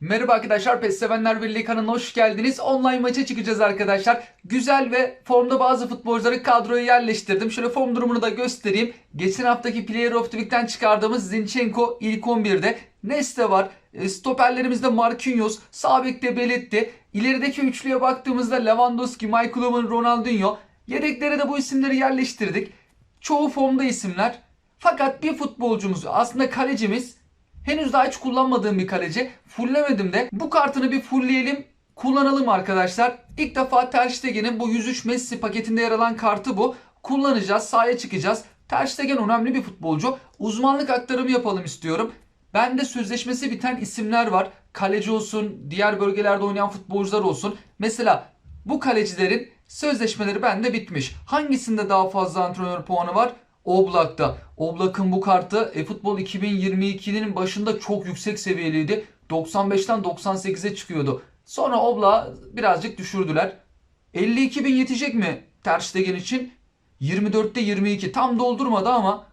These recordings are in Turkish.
Merhaba arkadaşlar, PES Sevenler Birliği kanalına hoş geldiniz. Online maça çıkacağız arkadaşlar. Güzel ve formda bazı futbolcuları kadroya yerleştirdim. Şöyle form durumunu da göstereyim. Geçen haftaki Player of the Week'ten çıkardığımız Zinchenko ilk 11'de. Neste var. E, Stoperlerimizde Marquinhos, sağ bekte Belletti. İlerideki üçlüye baktığımızda Lewandowski, Michael Owen, Ronaldinho. Yedeklere de bu isimleri yerleştirdik. Çoğu formda isimler. Fakat bir futbolcumuz aslında kalecimiz Henüz daha hiç kullanmadığım bir kaleci. Fulllemedim de. Bu kartını bir fullleyelim. Kullanalım arkadaşlar. İlk defa Ter Stegen'in bu 103 Messi paketinde yer alan kartı bu. Kullanacağız. Sahaya çıkacağız. Ter Stegen önemli bir futbolcu. Uzmanlık aktarımı yapalım istiyorum. Bende sözleşmesi biten isimler var. Kaleci olsun, diğer bölgelerde oynayan futbolcular olsun. Mesela bu kalecilerin sözleşmeleri bende bitmiş. Hangisinde daha fazla antrenör puanı var? Oblak'ta. Oblak'ın bu kartı eFootball 2022'nin başında çok yüksek seviyeliydi. 95'ten 98'e çıkıyordu. Sonra Oblak'ı birazcık düşürdüler. 52 bin yetecek mi Ter Stegen için? 24'te 22. Tam doldurmadı ama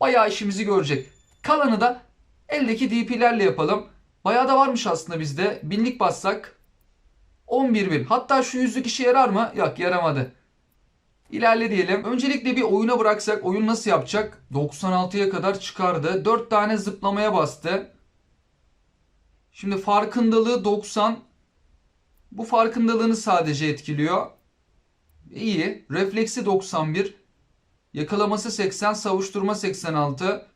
bayağı işimizi görecek. Kalanı da eldeki DP'lerle yapalım. Bayağı da varmış aslında bizde. Binlik bassak 11 bin. Hatta şu yüzlük işe yarar mı? Yok yaramadı. İlerle diyelim. Öncelikle bir oyuna bıraksak oyun nasıl yapacak? 96'ya kadar çıkardı. 4 tane zıplamaya bastı. Şimdi farkındalığı 90. Bu farkındalığını sadece etkiliyor. İyi. Refleksi 91. Yakalaması 80. Savuşturma 86.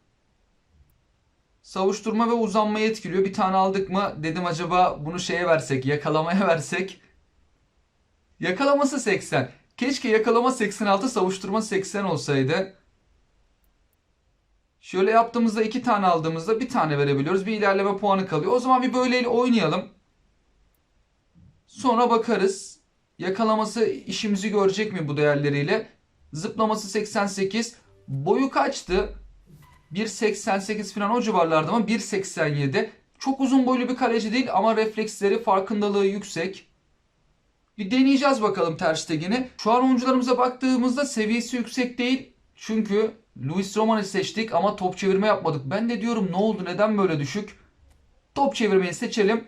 Savuşturma ve uzanmayı etkiliyor. Bir tane aldık mı? Dedim acaba bunu şeye versek, yakalamaya versek. Yakalaması 80. Keşke yakalama 86, savuşturma 80 olsaydı. Şöyle yaptığımızda iki tane aldığımızda bir tane verebiliyoruz. Bir ilerleme puanı kalıyor. O zaman bir böyleyle oynayalım. Sonra bakarız. Yakalaması işimizi görecek mi bu değerleriyle? Zıplaması 88. Boyu kaçtı? 1.88 falan o civarlarda ama 1.87. Çok uzun boylu bir kaleci değil ama refleksleri, farkındalığı yüksek. Bir deneyeceğiz bakalım Ter Stegen'i. Şu an oyuncularımıza baktığımızda seviyesi yüksek değil. Çünkü Luis Roman'ı seçtik ama top çevirme yapmadık. Ben de diyorum ne oldu neden böyle düşük? Top çevirmeyi seçelim.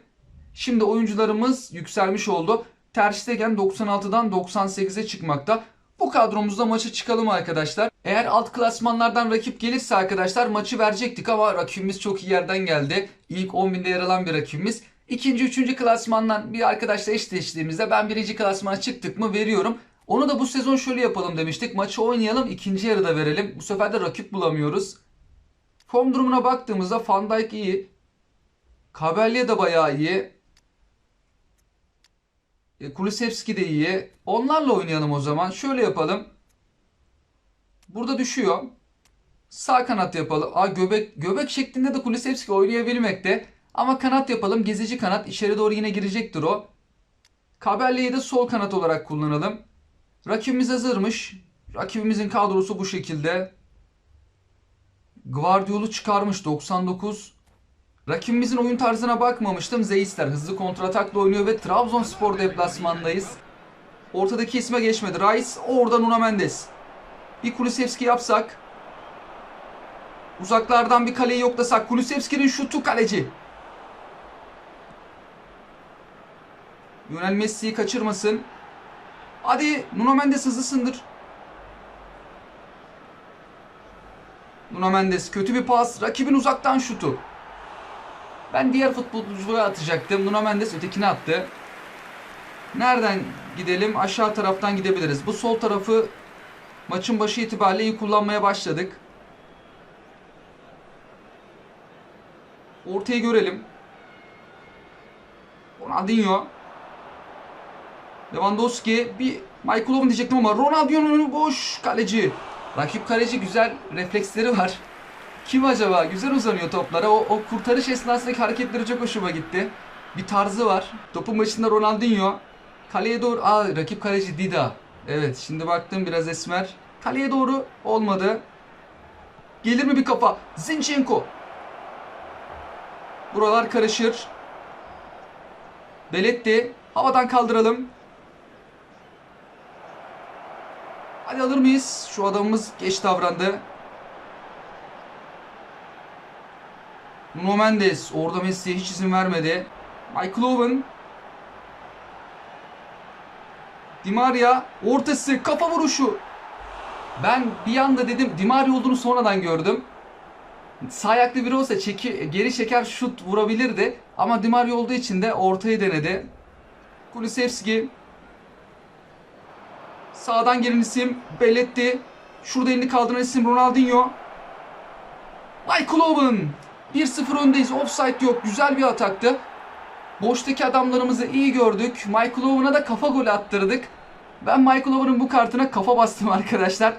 Şimdi oyuncularımız yükselmiş oldu. Ter Stegen 96'dan 98'e çıkmakta. Bu kadromuzda maça çıkalım arkadaşlar. Eğer alt klasmanlardan rakip gelirse arkadaşlar maçı verecektik ama rakibimiz çok iyi yerden geldi. İlk 10.000'de yer alan bir rakibimiz. İkinci, üçüncü klasmandan bir arkadaşla eşleştiğimizde ben birinci klasmana çıktık mı veriyorum. Onu da bu sezon şöyle yapalım demiştik. Maçı oynayalım ikinci yarıda verelim. Bu sefer de rakip bulamıyoruz. Form durumuna baktığımızda Van Dijk iyi. Kabelye de bayağı iyi. E, Kulusevski de iyi. Onlarla oynayalım o zaman. Şöyle yapalım. Burada düşüyor. Sağ kanat yapalım. Aa, göbek göbek şeklinde de Kulusevski oynayabilmekte. Ama kanat yapalım. Gezici kanat. İçeri doğru yine girecektir o. Kabelle'yi de sol kanat olarak kullanalım. Rakibimiz hazırmış. Rakibimizin kadrosu bu şekilde. Guardiol'u çıkarmış 99. Rakibimizin oyun tarzına bakmamıştım. Zeisler hızlı kontratakla oynuyor ve Trabzonspor deplasmandayız. Ortadaki isme geçmedi. Rice oradan Una Mendes. Bir Kulusevski yapsak. Uzaklardan bir kaleyi yoklasak. Kulusevski'nin şutu kaleci. Lionel Messi'yi kaçırmasın. Hadi Nuno Mendes hızlısındır. Nuno Mendes kötü bir pas. Rakibin uzaktan şutu. Ben diğer futbolcuya atacaktım. Nuno Mendes ötekine attı. Nereden gidelim? Aşağı taraftan gidebiliriz. Bu sol tarafı maçın başı itibariyle iyi kullanmaya başladık. Ortayı görelim. Ronaldinho. Lewandowski bir Michael Owen diyecektim ama Ronaldinho'nun boş kaleci. Rakip kaleci güzel refleksleri var. Kim acaba? Güzel uzanıyor toplara. O, o kurtarış esnasındaki hareketleri çok hoşuma gitti. Bir tarzı var. Topun başında Ronaldinho. Kaleye doğru... Aa rakip kaleci Dida. Evet şimdi baktım biraz esmer. Kaleye doğru olmadı. Gelir mi bir kafa? Zinchenko. Buralar karışır. Beletti. Havadan kaldıralım. Hadi alır mıyız? Şu adamımız geç davrandı. Nuno Mendes orada Messi'ye hiç izin vermedi. Michael Owen. Di Maria ortası kafa vuruşu. Ben bir anda dedim Di Maria olduğunu sonradan gördüm. Sağ ayaklı biri olsa çeki, geri çeker şut vurabilirdi. Ama Di Maria olduğu için de ortayı denedi. Kulusevski. Sağdan gelen isim Belletti. Şurada elini kaldıran isim Ronaldinho. Michael Owen. 1-0 öndeyiz. Offside yok. Güzel bir ataktı. Boştaki adamlarımızı iyi gördük. Michael Owen'a da kafa golü attırdık. Ben Michael Owen'ın bu kartına kafa bastım arkadaşlar.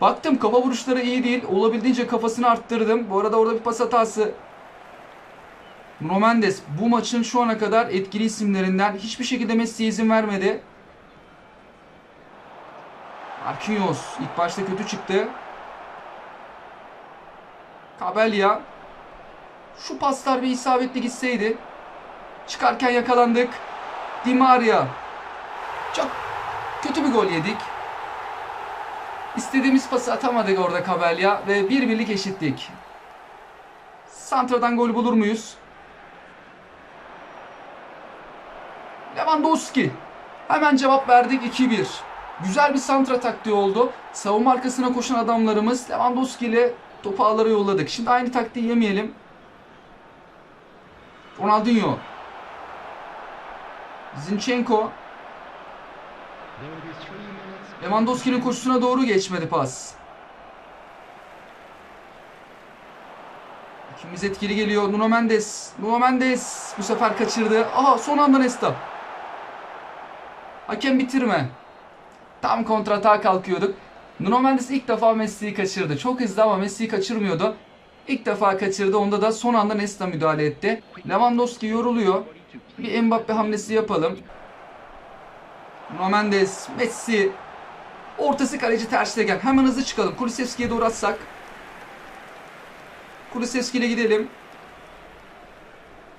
Baktım kafa vuruşları iyi değil. Olabildiğince kafasını arttırdım. Bu arada orada bir pas hatası. Nuno Mendes bu maçın şu ana kadar etkili isimlerinden hiçbir şekilde Messi'ye izin vermedi. Marquinhos ilk başta kötü çıktı. Kabelya. Şu paslar bir isabetli gitseydi. Çıkarken yakalandık. Di Maria. Çok kötü bir gol yedik. İstediğimiz pası atamadık orada Kabelya ve bir birlik eşitlik. Santra'dan gol bulur muyuz? Lewandowski. Hemen cevap verdik 2-1. Güzel bir santra taktiği oldu. Savunma arkasına koşan adamlarımız Lewandowski ile topu ağlara yolladık. Şimdi aynı taktiği yemeyelim. Ronaldinho. Zinchenko. Lewandowski'nin koşusuna doğru geçmedi pas. İkimiz etkili geliyor. Nuno Mendes. Nuno Mendes bu sefer kaçırdı. Aha son anda Nesta. Hakem bitirme. Tam kontratağa kalkıyorduk. Nuno Mendes ilk defa Messi'yi kaçırdı. Çok hızlı ama Messi'yi kaçırmıyordu. İlk defa kaçırdı. Onda da son anda Nesta müdahale etti. Lewandowski yoruluyor. Bir Mbappe hamlesi yapalım. Nuno Mendes, Messi. Ortası kaleci terste gel. Hemen hızlı çıkalım. Kulusevski'ye doğru atsak. Kulusevski ile gidelim.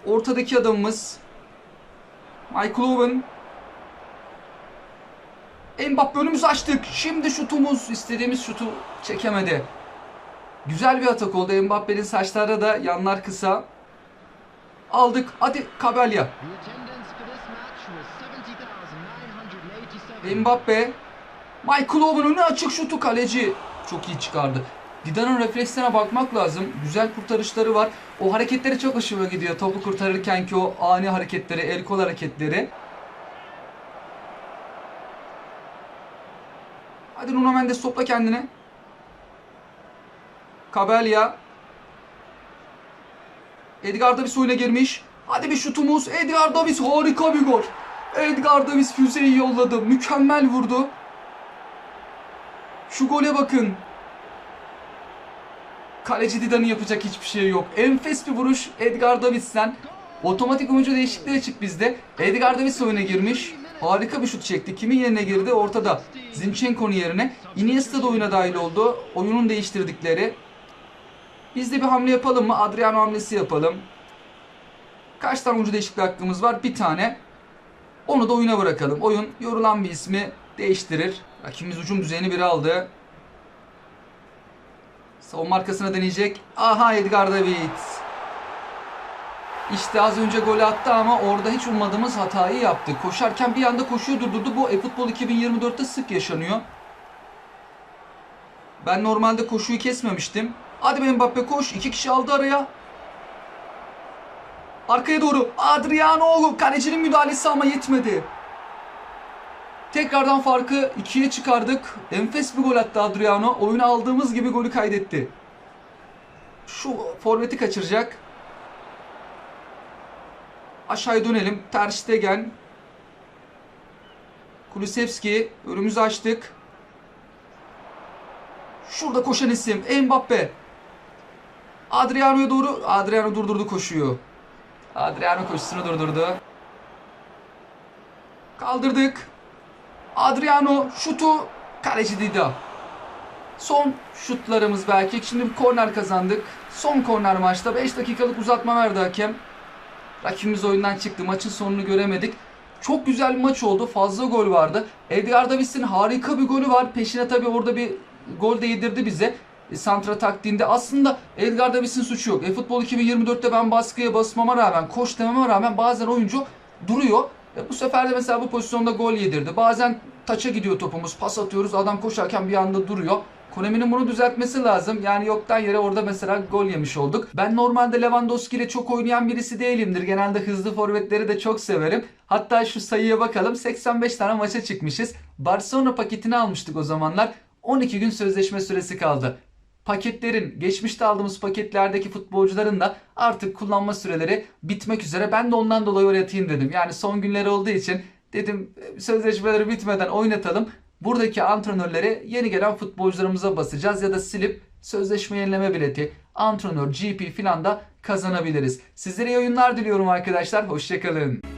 Ortadaki adamımız Michael Owen. Mbappe önümüzü açtık. Şimdi şutumuz istediğimiz şutu çekemedi. Güzel bir atak oldu. Mbappe'nin saçları da yanlar kısa. Aldık. Hadi Kabelya. Mbappe. Michael Owen önü açık şutu kaleci. Çok iyi çıkardı. Dida'nın reflekslerine bakmak lazım. Güzel kurtarışları var. O hareketleri çok hoşuma gidiyor. Topu kurtarırken ki o ani hareketleri, el kol hareketleri. Hadi Nuno Mendes topla kendini. Kabelya. Edgar Davis oyuna girmiş. Hadi bir şutumuz. Edgar Davis harika bir gol. Edgar Davis füzeyi yolladı. Mükemmel vurdu. Şu gole bakın. Kaleci Dida'nın yapacak hiçbir şey yok. Enfes bir vuruş Edgar Davis'ten. Otomatik oyuncu değişikliği açık bizde. Edgar Davis oyuna girmiş. Harika bir şut çekti. Kimin yerine girdi? Ortada. Zinchenko'nun yerine. Iniesta da oyuna dahil oldu. Oyunun değiştirdikleri. Biz de bir hamle yapalım mı? Adriano hamlesi yapalım. Kaç tane oyuncu değişikliği hakkımız var? Bir tane. Onu da oyuna bırakalım. Oyun yorulan bir ismi değiştirir. Rakibimiz ucum düzeyini biri aldı. Savunma arkasına deneyecek. Aha Edgar Davids. İşte az önce gol attı ama orada hiç ummadığımız hatayı yaptı. Koşarken bir anda koşuyor durdurdu. Bu e-futbol 2024'te sık yaşanıyor. Ben normalde koşuyu kesmemiştim. Hadi be Mbappe koş. İki kişi aldı araya. Arkaya doğru. Adriano kalecinin müdahalesi ama yetmedi. Tekrardan farkı ikiye çıkardık. Enfes bir gol attı Adriano. Oyunu aldığımız gibi golü kaydetti. Şu forveti kaçıracak. Aşağıya dönelim. Ter Stegen. Kulusevski. Önümüzü açtık. Şurada koşan isim. Mbappe. Adriano'ya doğru. Adriano durdurdu koşuyu. Adriano koşusunu durdurdu. Kaldırdık. Adriano şutu kaleci Dida. Son şutlarımız belki. Şimdi bir korner kazandık. Son korner maçta 5 dakikalık uzatma verdi hakem. Rakibimiz oyundan çıktı. Maçın sonunu göremedik. Çok güzel bir maç oldu. Fazla gol vardı. Edgar Davis'in harika bir golü var. Peşine tabii orada bir gol de yedirdi bize. e, santra taktiğinde aslında Edgar Davis'in suçu yok. E, futbol 2024'te ben baskıya basmama rağmen, koş dememe rağmen bazen oyuncu duruyor. E, bu sefer de mesela bu pozisyonda gol yedirdi. Bazen taça gidiyor topumuz, pas atıyoruz, adam koşarken bir anda duruyor. Konami'nin bunu düzeltmesi lazım. Yani yoktan yere orada mesela gol yemiş olduk. Ben normalde Lewandowski ile çok oynayan birisi değilimdir. Genelde hızlı forvetleri de çok severim. Hatta şu sayıya bakalım. 85 tane maça çıkmışız. Barcelona paketini almıştık o zamanlar. 12 gün sözleşme süresi kaldı. Paketlerin, geçmişte aldığımız paketlerdeki futbolcuların da artık kullanma süreleri bitmek üzere. Ben de ondan dolayı oraya atayım dedim. Yani son günler olduğu için dedim sözleşmeleri bitmeden oynatalım. Buradaki antrenörleri yeni gelen futbolcularımıza basacağız ya da silip sözleşme yenileme bileti, antrenör, GP filan da kazanabiliriz. Sizlere iyi oyunlar diliyorum arkadaşlar. Hoşçakalın.